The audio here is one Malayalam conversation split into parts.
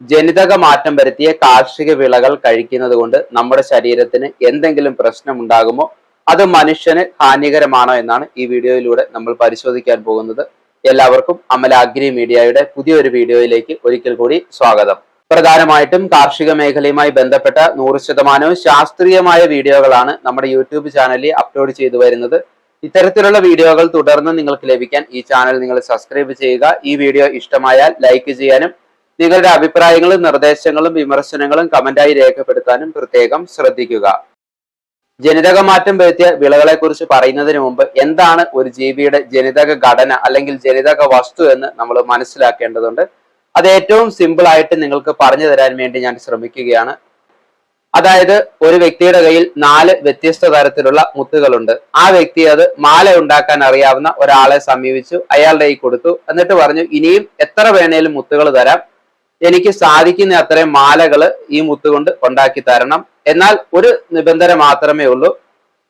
ജനിതക മാറ്റം വരുത്തിയ കാർഷിക വിളകൾ കഴിക്കുന്നത് കൊണ്ട് നമ്മുടെ ശരീരത്തിന് എന്തെങ്കിലും പ്രശ്നം ഉണ്ടാകുമോ അത് മനുഷ്യന് ഹാനികരമാണോ എന്നാണ് ഈ വീഡിയോയിലൂടെ നമ്മൾ പരിശോധിക്കാൻ പോകുന്നത്. എല്ലാവർക്കും അമല അഗ്രി മീഡിയയുടെ പുതിയൊരു വീഡിയോയിലേക്ക് ഒരിക്കൽ കൂടി സ്വാഗതം. പ്രധാനമായിട്ടും കാർഷിക മേഖലയുമായി ബന്ധപ്പെട്ട നൂറ് ശതമാനവും ശാസ്ത്രീയമായ വീഡിയോകളാണ് നമ്മുടെ യൂട്യൂബ് ചാനലിൽ അപ്ലോഡ് ചെയ്തു വരുന്നത്. ഇത്തരത്തിലുള്ള വീഡിയോകൾ തുടർന്ന് നിങ്ങൾക്ക് ലഭിക്കാൻ ഈ ചാനൽ നിങ്ങൾ സബ്സ്ക്രൈബ് ചെയ്യുക. ഈ വീഡിയോ ഇഷ്ടമായാൽ ലൈക്ക് ചെയ്യാനും നിങ്ങളുടെ അഭിപ്രായങ്ങളും നിർദ്ദേശങ്ങളും വിമർശനങ്ങളും കമന്റായി രേഖപ്പെടുത്താനും പ്രത്യേകം ശ്രദ്ധിക്കുക. ജനിതക മാറ്റം വരുത്തിയ വിളകളെ കുറിച്ച് പറയുന്നതിന് മുമ്പ് എന്താണ് ഒരു ജീവിയുടെ ജനിതക ഘടന അല്ലെങ്കിൽ ജനിതക വസ്തു എന്ന് നമ്മൾ മനസ്സിലാക്കേണ്ടതുണ്ട്. അത് ഏറ്റവും സിമ്പിൾ ആയിട്ട് നിങ്ങൾക്ക് പറഞ്ഞു തരാൻ വേണ്ടി ഞാൻ ശ്രമിക്കുകയാണ്. അതായത് ഒരു വ്യക്തിയുടെ കയ്യിൽ നാല് വ്യത്യസ്ത തരത്തിലുള്ള മുത്തുകളുണ്ട്. ആ വ്യക്തി അത് മാല ഉണ്ടാക്കാൻ അറിയാവുന്ന ഒരാളെ സമീപിച്ചു അയാളുടെ കൈ കൊടുത്തു. എന്നിട്ട് പറഞ്ഞു ഇനിയും എത്ര വേണേലും മുത്തുകൾ തരാം. എനിക്ക് സാധിക്കുന്ന അത്രയും മാലകൾ ഈ മുത്തുകൊണ്ട് ഉണ്ടാക്കി തരണം. എന്നാൽ ഒരു നിബന്ധന മാത്രമേ ഉള്ളൂ.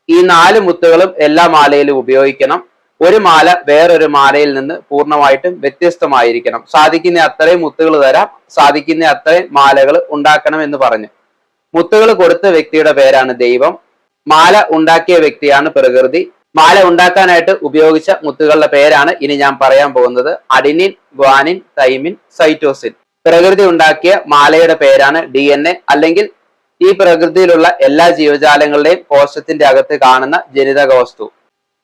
ഈ നാല് മുത്തുകളും എല്ലാ മാലയിലും ഉപയോഗിക്കണം. ഒരു മാല വേറൊരു മാലയിൽ നിന്ന് പൂർണമായിട്ടും വ്യത്യസ്തമായിരിക്കണം. സാധിക്കുന്ന അത്രയും മുത്തുകൾ തരാം. സാധിക്കുന്ന അത്രയും മാലകൾ ഉണ്ടാക്കണം എന്ന് പറഞ്ഞു. മുത്തുകൾ കൊടുത്ത വ്യക്തിയുടെ പേരാണ് ദൈവം. മാല ഉണ്ടാക്കിയ വ്യക്തിയാണ് പ്രകൃതി. മാല ഉണ്ടാക്കാനായിട്ട് ഉപയോഗിച്ച മുത്തുകളുടെ പേരാണ് ഇനി ഞാൻ പറയാൻ പോകുന്നത്. Adenine guanine thymine cytosine. പ്രകൃതി ഉണ്ടാക്കിയ മാലയുടെ പേരാണ് ഡി അല്ലെങ്കിൽ ഈ പ്രകൃതിയിലുള്ള എല്ലാ ജീവജാലങ്ങളുടെയും കോശത്തിന്റെ അകത്ത് കാണുന്ന ജനിതക വസ്തു.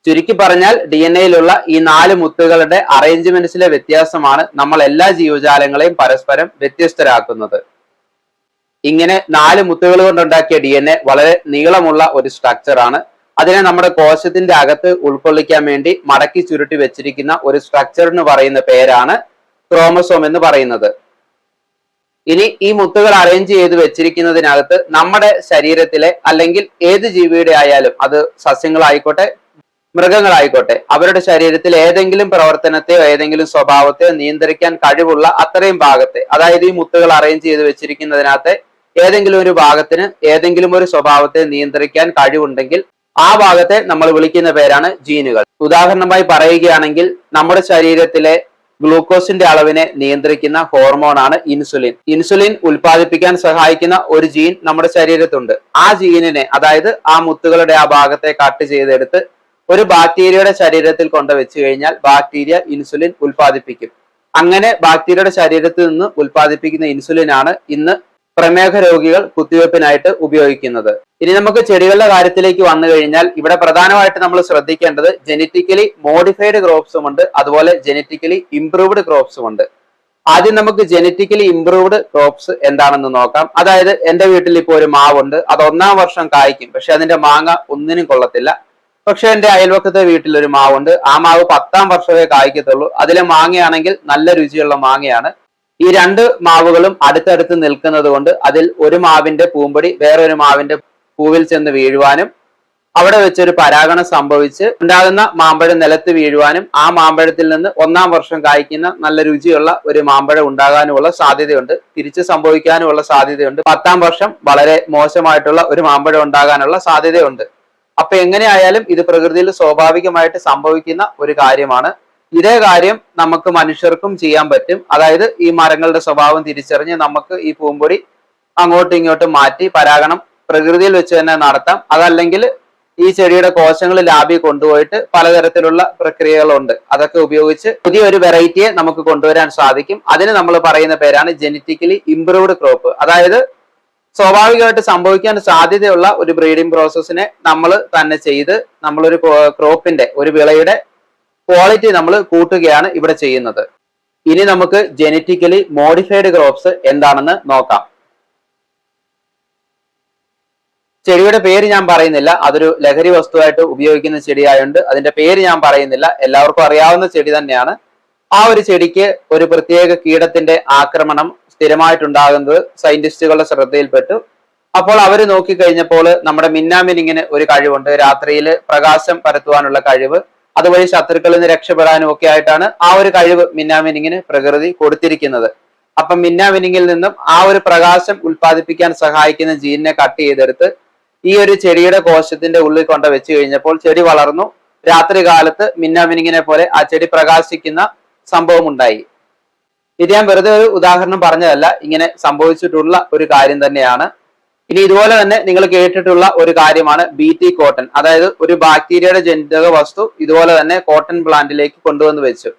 ചുരുക്കി പറഞ്ഞാൽ ഡി എൻ എയിലുള്ള ഈ നാല് മുത്തുകളുടെ അറേഞ്ച്മെന്റ്സിലെ വ്യത്യാസമാണ് നമ്മൾ എല്ലാ ജീവജാലങ്ങളെയും പരസ്പരം വ്യത്യസ്തരാക്കുന്നത്. ഇങ്ങനെ നാല് മുത്തുകൾ കൊണ്ടുണ്ടാക്കിയ ഡി എൻ എ വളരെ നീളമുള്ള ഒരു സ്ട്രക്ചറാണ് അതിനെ നമ്മുടെ കോശത്തിന്റെ അകത്ത് ഉൾക്കൊള്ളിക്കാൻ വേണ്ടി മടക്കി ചുരുട്ടി വെച്ചിരിക്കുന്ന ഒരു സ്ട്രക്ചറിന് പറയുന്ന പേരാണ് ക്രോമസോം എന്ന് പറയുന്നത്. ഇനി ഈ മുത്തുകൾ അറേഞ്ച് ചെയ്ത് വെച്ചിരിക്കുന്നതിനകത്ത് നമ്മുടെ ശരീരത്തിലെ അല്ലെങ്കിൽ ഏത് ജീവിയുടെ ആയാലും അത് സസ്യങ്ങളായിക്കോട്ടെ മൃഗങ്ങളായിക്കോട്ടെ അവരുടെ ശരീരത്തിൽ ഏതെങ്കിലും പ്രവർത്തനത്തെയോ ഏതെങ്കിലും സ്വഭാവത്തെയോ നിയന്ത്രിക്കാൻ കഴിവുള്ള അത്രയും ഭാഗത്തെ അതായത് ഈ മുത്തുകൾ അറേഞ്ച് ചെയ്ത് വെച്ചിരിക്കുന്നതിനകത്ത് ഏതെങ്കിലും ഒരു ഭാഗത്തിന് ഏതെങ്കിലും ഒരു സ്വഭാവത്തെ നിയന്ത്രിക്കാൻ കഴിവുണ്ടെങ്കിൽ ആ ഭാഗത്തെ നമ്മൾ വിളിക്കുന്ന പേരാണ് ജീനുകൾ. ഉദാഹരണമായി പറയുകയാണെങ്കിൽ നമ്മുടെ ശരീരത്തിലെ ഗ്ലൂക്കോസിന്റെ അളവിനെ നിയന്ത്രിക്കുന്ന ഹോർമോണാണ് ഇൻസുലിൻ. ഇൻസുലിൻ ഉൽപ്പാദിപ്പിക്കാൻ സഹായിക്കുന്ന ഒരു ജീൻ നമ്മുടെ ശരീരത്തുണ്ട്. ആ ജീനിനെ അതായത് ആ മുത്തുകളുടെ ആ ഭാഗത്തെ കട്ട് ചെയ്തെടുത്ത് ഒരു ബാക്ടീരിയയുടെ ശരീരത്തിൽ കൊണ്ട് വെച്ച് കഴിഞ്ഞാൽ ബാക്ടീരിയ ഇൻസുലിൻ ഉൽപ്പാദിപ്പിക്കും. അങ്ങനെ ബാക്ടീരിയയുടെ ശരീരത്തിൽ നിന്ന് ഉൽപ്പാദിപ്പിക്കുന്ന ഇൻസുലിൻ ആണ് ഇന്ന് പ്രമേഹ രോഗികൾ കുത്തിവെപ്പിനായിട്ട് ഉപയോഗിക്കുന്നത്. ഇനി നമുക്ക് ചെടികളുടെ കാര്യത്തിലേക്ക് വന്നു കഴിഞ്ഞാൽ ഇവിടെ പ്രധാനമായിട്ട് നമ്മൾ ശ്രദ്ധിക്കേണ്ടത് ജനറ്റിക്കലി മോഡിഫൈഡ് ക്രോപ്സും ഉണ്ട്. അതുപോലെ ജനറ്റിക്കലി ഇംപ്രൂവ്ഡ് ക്രോപ്സും ഉണ്ട്. ആദ്യം നമുക്ക് ജനറ്റിക്കലി ഇംപ്രൂവ്ഡ് ക്രോപ്സ് എന്താണെന്ന് നോക്കാം. അതായത് എന്റെ വീട്ടിൽ ഇപ്പോൾ ഒരു മാവുണ്ട്. അത് ഒന്നാം വർഷം കായ്ക്കും. പക്ഷെ അതിന്റെ മാങ്ങ ഒന്നിനും കൊള്ളത്തില്ല. പക്ഷെ എന്റെ അയൽവക്കത്തെ വീട്ടിൽ ഒരു മാവുണ്ട്. ആ മാവ് പത്താം വർഷമേ കായ്ക്കത്തുള്ളൂ. അതിലെ മാങ്ങയാണെങ്കിൽ നല്ല രുചിയുള്ള മാങ്ങയാണ്. ഈ രണ്ട് മാവുകളും അടുത്തടുത്ത് നിൽക്കുന്നത് കൊണ്ട് അതിൽ ഒരു മാവിന്റെ പൂമ്പൊടി വേറൊരു മാവിന്റെ പൂവിൽ ചെന്ന് വീഴുവാനും അവിടെ വെച്ചൊരു പരാഗണം സംഭവിച്ച് ഉണ്ടാകുന്ന മാമ്പഴം നിലത്ത് വീഴുവാനും ആ മാമ്പഴത്തിൽ നിന്ന് ഒന്നാം വർഷം കായ്ക്കുന്ന നല്ല രുചിയുള്ള ഒരു മാമ്പഴം ഉണ്ടാകാനുമുള്ള സാധ്യതയുണ്ട്. തിരിച്ച് സംഭവിക്കാനുമുള്ള സാധ്യതയുണ്ട്. പത്താം വർഷം വളരെ മോശമായിട്ടുള്ള ഒരു മാമ്പഴം ഉണ്ടാകാനുള്ള സാധ്യതയുണ്ട്. അപ്പൊ എങ്ങനെയായാലും ഇത് പ്രകൃതിയിൽ സ്വാഭാവികമായിട്ട് സംഭവിക്കുന്ന ഒരു കാര്യമാണ്. ഇതേ കാര്യം നമുക്ക് മനുഷ്യർക്കും ചെയ്യാൻ പറ്റും. അതായത് ഈ മരങ്ങളുടെ സ്വഭാവം തിരിച്ചറിഞ്ഞ് നമുക്ക് ഈ പൂമ്പൊടി അങ്ങോട്ടും ഇങ്ങോട്ടും മാറ്റി പരാഗണം പ്രകൃതിയിൽ വെച്ച് തന്നെ നടത്താം. അതല്ലെങ്കിൽ ഈ ചെടിയുടെ കോശങ്ങൾ ലാബിൽ കൊണ്ടുപോയിട്ട് പലതരത്തിലുള്ള പ്രക്രിയകളുണ്ട്. അതൊക്കെ ഉപയോഗിച്ച് പുതിയൊരു വെറൈറ്റിയെ നമുക്ക് കൊണ്ടുവരാൻ സാധിക്കും. അതിന് നമ്മൾ പറയുന്ന പേരാണ് ജനറ്റിക്കലി ഇംപ്രൂവ്ഡ് ക്രോപ്പ്. അതായത് സ്വാഭാവികമായിട്ട് സംഭവിക്കാൻ സാധ്യതയുള്ള ഒരു ബ്രീഡിംഗ് പ്രോസസ്സിനെ നമ്മൾ തന്നെ ചെയ്ത് നമ്മളൊരു ക്രോപ്പിന്റെ ഒരു വിളയുടെ ക്വാളിറ്റി നമ്മൾ കൂട്ടുകയാണ് ഇവിടെ ചെയ്യുന്നത്. ഇനി നമുക്ക് ജനറ്റിക്കലി മോഡിഫൈഡ് ക്രോപ്സ് എന്താണെന്ന് നോക്കാം. ചെടിയുടെ പേര് ഞാൻ പറയുന്നില്ല. അതൊരു ലഹരി വസ്തുവായിട്ട് ഉപയോഗിക്കുന്ന ചെടിയായതുകൊണ്ട് അതിന്റെ പേര് ഞാൻ പറയുന്നില്ല. എല്ലാവർക്കും അറിയാവുന്ന ചെടി തന്നെയാണ്. ആ ഒരു ചെടിക്ക് ഒരു പ്രത്യേക കീടത്തിന്റെ ആക്രമണം സ്ഥിരമായിട്ടുണ്ടാകുന്നത് സയന്റിസ്റ്റുകളുടെ ശ്രദ്ധയിൽപ്പെട്ടു. അപ്പോൾ അവർ നോക്കിക്കഴിഞ്ഞപ്പോൾ നമ്മുടെ മിന്നാമിനിങ്ങിന് ഒരു കഴിവുണ്ട്. രാത്രിയിൽ പ്രകാശം പരത്തുവാനുള്ള കഴിവ്. അതുവഴി ശത്രുക്കളിൽ നിന്ന് രക്ഷപ്പെടാനും ഒക്കെ ആയിട്ടാണ് ആ ഒരു കഴിവ് മിന്നാമിനിങ്ങിന് പ്രകൃതി കൊടുത്തിരിക്കുന്നത്. അപ്പം മിന്നാമിനിങ്ങിൽ നിന്നും ആ ഒരു പ്രകാശം ഉൽപ്പാദിപ്പിക്കാൻ സഹായിക്കുന്ന ജീനിനെ കട്ട് ചെയ്തെടുത്ത് ഈ ഒരു ചെടിയുടെ കോശത്തിന്റെ ഉള്ളിൽ കൊണ്ട് വെച്ച് കഴിഞ്ഞപ്പോൾ ചെടി വളർന്നു. രാത്രി കാലത്ത് മിന്നാമിനിങ്ങിനെ പോലെ ആ ചെടി പ്രകാശിക്കുന്ന സംഭവം ഉണ്ടായി. ഇത് ഞാൻ വെറുതെ ഒരു ഉദാഹരണം പറഞ്ഞതല്ല ഇങ്ങനെ സംഭവിച്ചിട്ടുള്ള ഒരു കാര്യം തന്നെയാണ്. ഇനി ഇതുപോലെ തന്നെ നിങ്ങൾ കേട്ടിട്ടുള്ള ഒരു കാര്യമാണ് ബി ടി കോട്ടൺ അതായത് ഒരു ബാക്ടീരിയയുടെ ജനിതക വസ്തു ഇതുപോലെ തന്നെ കോട്ടൺ പ്ലാന്റിലേക്ക് കൊണ്ടുവന്ന് വെച്ചു.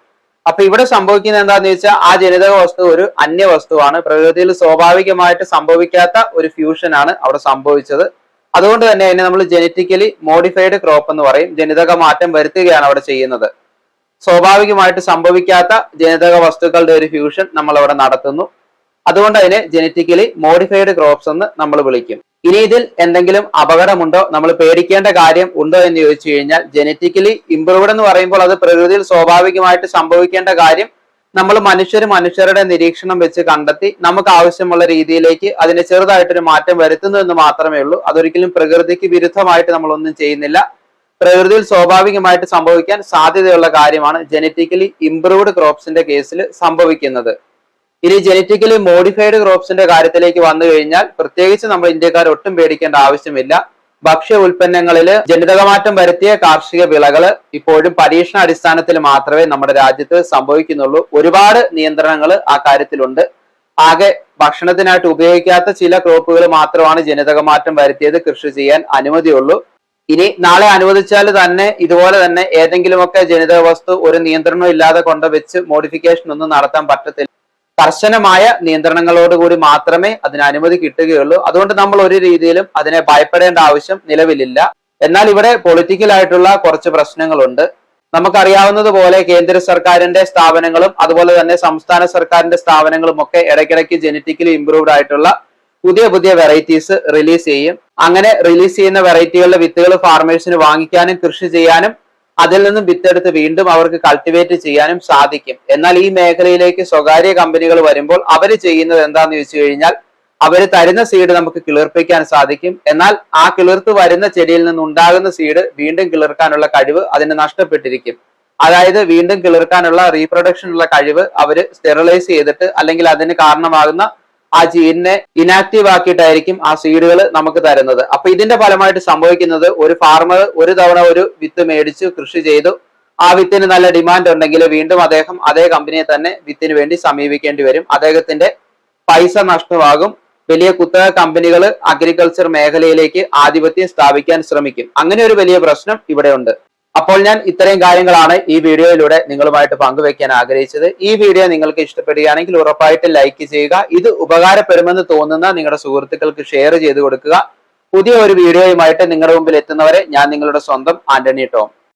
അപ്പൊ ഇവിടെ സംഭവിക്കുന്നത് എന്താണെന്ന് വെച്ചാൽ ആ ജനിതക വസ്തു ഒരു അന്യ വസ്തുവാണ്. പ്രകൃതിയിൽ സ്വാഭാവികമായിട്ട് സംഭവിക്കാത്ത ഒരു ഫ്യൂഷൻ ആണ് അവിടെ സംഭവിച്ചത്. അതുകൊണ്ട് തന്നെ അതിനെ നമ്മൾ ജനറ്റിക്കലി മോഡിഫൈഡ് ക്രോപ്പ് എന്ന് പറയും. ജനിതക മാറ്റം വരുത്തുകയാണ് അവിടെ ചെയ്യുന്നത്. സ്വാഭാവികമായിട്ട് സംഭവിക്കാത്ത ജനിതക വസ്തുക്കളുടെ ഒരു ഫ്യൂഷൻ നമ്മൾ അവിടെ നടത്തുന്നു. അതുകൊണ്ട് അതിനെ ജനറ്റിക്കലി മോഡിഫൈഡ് ക്രോപ്സ് എന്ന് നമ്മൾ വിളിക്കും. ഇനി ഇതിൽ എന്തെങ്കിലും അപകടമുണ്ടോ? നമ്മൾ പേടിക്കേണ്ട കാര്യം ഉണ്ടോ എന്ന് ചോദിച്ചു കഴിഞ്ഞാൽ ജനറ്റിക്കലി ഇംപ്രൂവ്ഡ് എന്ന് പറയുമ്പോൾ അത് പ്രകൃതിയിൽ സ്വാഭാവികമായിട്ട് സംഭവിക്കേണ്ട കാര്യം നമ്മൾ മനുഷ്യർ മനുഷ്യരുടെ നിരീക്ഷണം വെച്ച് കണ്ടെത്തി നമുക്ക് ആവശ്യമുള്ള രീതിയിലേക്ക് അതിനെ ചെറുതായിട്ടൊരു മാറ്റം വരുത്തുന്നു എന്ന് മാത്രമേ ഉള്ളൂ. അതൊരിക്കലും പ്രകൃതിക്ക് വിരുദ്ധമായിട്ട് നമ്മളൊന്നും ചെയ്യുന്നില്ല. പ്രകൃതിയിൽ സ്വാഭാവികമായിട്ട് സംഭവിക്കാൻ സാധ്യതയുള്ള കാര്യമാണ് ജനറ്റിക്കലി ഇംപ്രൂവ്ഡ് ക്രോപ്സിന്റെ കേസിൽ സംഭവിക്കുന്നത്. ഇനി ജനറ്റിക്കലി മോഡിഫൈഡ് ക്രോപ്സിന്റെ കാര്യത്തിലേക്ക് വന്നു കഴിഞ്ഞാൽ പ്രത്യേകിച്ച് നമ്മൾ ഇന്ത്യക്കാർ ഒട്ടും പേടിക്കേണ്ട ആവശ്യമില്ല. ഭക്ഷ്യ ഉൽപ്പന്നങ്ങളിൽ ജനിതകമാറ്റം വരുത്തിയ കാർഷിക വിളകൾ ഇപ്പോഴും പരീക്ഷണ അടിസ്ഥാനത്തിൽ മാത്രമേ നമ്മുടെ രാജ്യത്ത് സംഭവിക്കുന്നുള്ളൂ. ഒരുപാട് നിയന്ത്രണങ്ങൾ ആ കാര്യത്തിലുണ്ട്. ആകെ ഭക്ഷണത്തിനായിട്ട് ഉപയോഗിക്കാത്ത ചില ക്രോപ്പുകൾ മാത്രമാണ് ജനിതകമാറ്റം വരുത്തിയത് കൃഷി ചെയ്യാൻ അനുമതിയുള്ളൂ. ഇനി നാളെ അനുവദിച്ചാൽ തന്നെ ഇതുപോലെ തന്നെ ഏതെങ്കിലുമൊക്കെ ജനിതക വസ്തു ഒരു നിയന്ത്രണവും ഇല്ലാതെ കൊണ്ടുവച്ച് മോഡിഫിക്കേഷൻ ഒന്നും നടത്താൻ പറ്റത്തില്ല. കർശനമായ നിയന്ത്രണങ്ങളോടുകൂടി മാത്രമേ അതിന് അനുമതി കിട്ടുകയുള്ളൂ. അതുകൊണ്ട് നമ്മൾ ഒരു രീതിയിലും അതിനെ ഭയപ്പെടേണ്ട ആവശ്യം നിലവിലില്ല. എന്നാൽ ഇവിടെ പൊളിറ്റിക്കലായിട്ടുള്ള കുറച്ച് പ്രശ്നങ്ങളുണ്ട്. നമുക്കറിയാവുന്നതുപോലെ കേന്ദ്ര സർക്കാരിന്റെ സ്ഥാപനങ്ങളും അതുപോലെ തന്നെ സംസ്ഥാന സർക്കാരിന്റെ സ്ഥാപനങ്ങളും ഒക്കെ ഇടയ്ക്കിടയ്ക്ക് ജനറ്റിക്കലി ഇംപ്രൂവ്ഡ് ആയിട്ടുള്ള പുതിയ പുതിയ വെറൈറ്റീസ് റിലീസ് ചെയ്യും. അങ്ങനെ റിലീസ് ചെയ്യുന്ന വെറൈറ്റികളുടെ വിത്തുകൾ ഫാർമേഴ്സിന് വാങ്ങിക്കാനും കൃഷി ചെയ്യാനും അതിൽ നിന്നും വിത്തെടുത്ത് വീണ്ടും അവർക്ക് കൾട്ടിവേറ്റ് ചെയ്യാനും സാധിക്കും. എന്നാൽ ഈ മേഖലയിലേക്ക് സ്വകാര്യ കമ്പനികൾ വരുമ്പോൾ അവർ ചെയ്യുന്നത് എന്താന്ന് ചോദിച്ചു കഴിഞ്ഞാൽ അവർ തരുന്ന സീഡ് നമുക്ക് കിളിർപ്പിക്കാൻ സാധിക്കും. എന്നാൽ ആ കിളിർത്ത് വരുന്ന ചെടിയിൽ നിന്ന് ഉണ്ടാകുന്ന സീഡ് വീണ്ടും കിളിർക്കാനുള്ള കഴിവ് അതിന് നഷ്ടപ്പെട്ടിരിക്കും. അതായത് വീണ്ടും കിളിർക്കാനുള്ള റീപ്രൊഡക്ഷനുള്ള കഴിവ് അവർ സ്റ്റെറിലൈസ് ചെയ്തിട്ട് അല്ലെങ്കിൽ അതിന് കാരണമാകുന്ന ആ ജീനിനെ ഇനാക്റ്റീവ് ആക്കിയിട്ടായിരിക്കും ആ സീഡുകൾ നമുക്ക് തരുന്നത്. അപ്പൊ ഇതിന്റെ ഫലമായിട്ട് സംഭവിക്കുന്നത് ഒരു ഫാർമർ ഒരു തവണ ഒരു വിത്ത് മേടിച്ച് കൃഷി ചെയ്തു. ആ വിത്തിന് നല്ല ഡിമാൻഡ് ഉണ്ടെങ്കിൽ വീണ്ടും അദ്ദേഹം അതേ കമ്പനിയെ തന്നെ വിത്തിന് വേണ്ടി സമീപിക്കേണ്ടി വരും. അദ്ദേഹത്തിന്റെ പൈസ നഷ്ടമാകും. വലിയ കുത്തക കമ്പനികൾ അഗ്രികൾച്ചർ മേഖലയിലേക്ക് ആധിപത്യം സ്ഥാപിക്കാൻ ശ്രമിക്കും. അങ്ങനെ ഒരു വലിയ പ്രശ്നം ഇവിടെ ഉണ്ട്. അപ്പോൾ ഞാൻ ഇത്രയും കാര്യങ്ങളാണ് ഈ വീഡിയോയിലൂടെ നിങ്ങളുമായിട്ട് പങ്കുവെക്കാൻ ആഗ്രഹിച്ചത്. ഈ വീഡിയോ നിങ്ങൾക്ക് ഇഷ്ടപ്പെടുകയാണെങ്കിൽ ഉറപ്പായിട്ട് ലൈക്ക് ചെയ്യുക. ഇത് ഉപകാരപ്പെടുമെന്ന് തോന്നുന്ന നിങ്ങളുടെ സുഹൃത്തുക്കൾക്ക് ഷെയർ ചെയ്ത് കൊടുക്കുക. പുതിയ ഒരു വീഡിയോയുമായിട്ട് നിങ്ങളുടെ മുമ്പിൽ എത്തുന്നവരെ ഞാൻ നിങ്ങളുടെ സ്വന്തം ആന്റണി ടോം.